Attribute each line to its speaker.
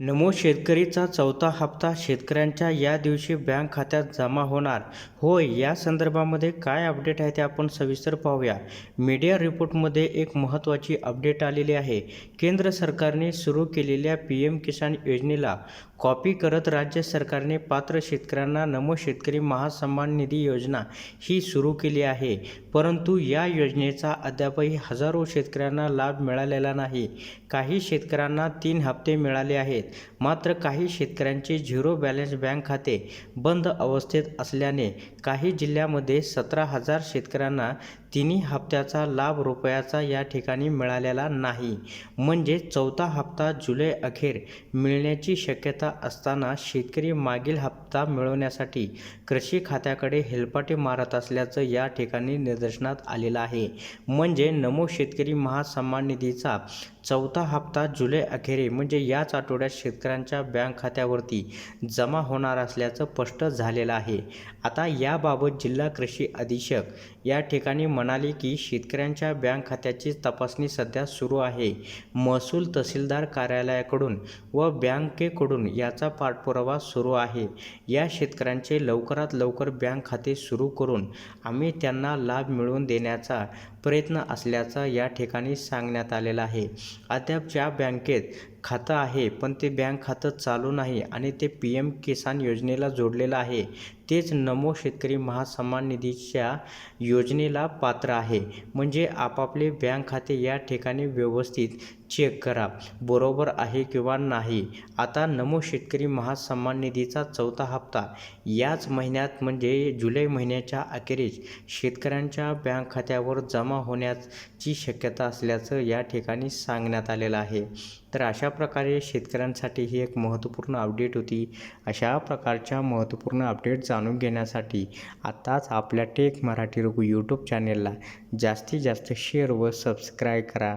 Speaker 1: नमो शेतकरीचा चौथा हप्ता शेतकऱ्यांच्या या दिवशी बँक खात्यात जमा होणार. होय या संदर्भामध्ये काय अपडेट आहे ते आपण सविस्तर पाहूया. मीडिया रिपोर्टमध्ये एक महत्त्वाची अपडेट आलेली आहे. केंद्र सरकारने सुरू केलेल्या पी एम किसान योजनेला कॉपी करत राज्य सरकारने पात्र शेतकऱ्यांना नमो शेतकरी महासन्मान निधी योजना ही सुरू केली आहे. परंतु या योजनेचा अद्यापही हजारो शेतकऱ्यांना लाभ मिळालेला नाही. काही शेतकऱ्यांना तीन हप्ते मिळाले आहेत. मात्र काही शेतकऱ्यांचे झिरो बॅलन्स बँक खाते बंद अवस्थेत असल्याने काही जिल्ह्यामध्ये सतरा हजार शेतकऱ्यांना तिन्ही हप्त्याचा लाभ रुपयाचा या ठिकाणी मिळालेला नाही. म्हणजे चौथा हप्ता जुलै अखेर मिळण्याची शक्यता असताना शेतकरी मागील हप्ता मिळवण्यासाठी कृषी खात्याकडे हेलपाटे मारत असल्याचं या ठिकाणी निदर्शनात आलेलं आहे. म्हणजे नमो शेतकरी महासन्मान निधीचा चौथा हप्ता जुलै अखेरी म्हणजे याच आठवड्यात शेतकऱ्यांच्या बँक खात्यावरती जमा होणार असल्याचं स्पष्ट झालेलं आहे. आता याबाबत जिल्हा कृषी अधीक्षक या ठिकाणी म्हणाले की शेतकऱ्यांच्या बँक खात्याची तपासणी सध्या सुरू आहे. महसूल तहसीलदार कार्यालयाकडून व बँकेकडून याचा पाठपुरावा सुरू आहे. या शेतकऱ्यांचे लवकरात लवकर बँक खाते सुरू करून आम्ही त्यांना लाभ मिळवून देण्याचा प्रयत्न असल्याचा या ठिकाणी सांगण्यात आलेला आहे. अद्याप ज्या बँकेत खातं आहे पण ते बँक खातं चालू नाही आणि ते पी एम किसान योजनेला जोडलेलं आहे. तेच नमो शेतकरी महासन्मान निधीच्या योजनेला पात्र आहे. म्हणजे आपापले बँक खाते या ठिकाणी व्यवस्थित चेक करा. बरोबर आहे किंवा नाही? आता नमो शेतकरी महासन्मान निधीचा चौथा हप्ता. याच महिन्यात म्हणजे जुलै महिन्याच्या अखेरीस शेतकऱ्यांच्या बँक खात्यावर जमा होण्याची शक्यता असल्याचं या ठिकाणी सांगण्यात आलेलं आहे. तर अशा प्रकारे शेतकऱ्यांसाठी ही एक महत्त्वपूर्ण अपडेट होती. अशा प्रकारच्या महत्त्वपूर्ण अपडेट जाणून जाणून घेण्यासाठी आताच आपल्या टेक मराठी रघु यूट्यूब चॅनेलला जास्तीत जास्त शेअर व सबस्क्राईब करा.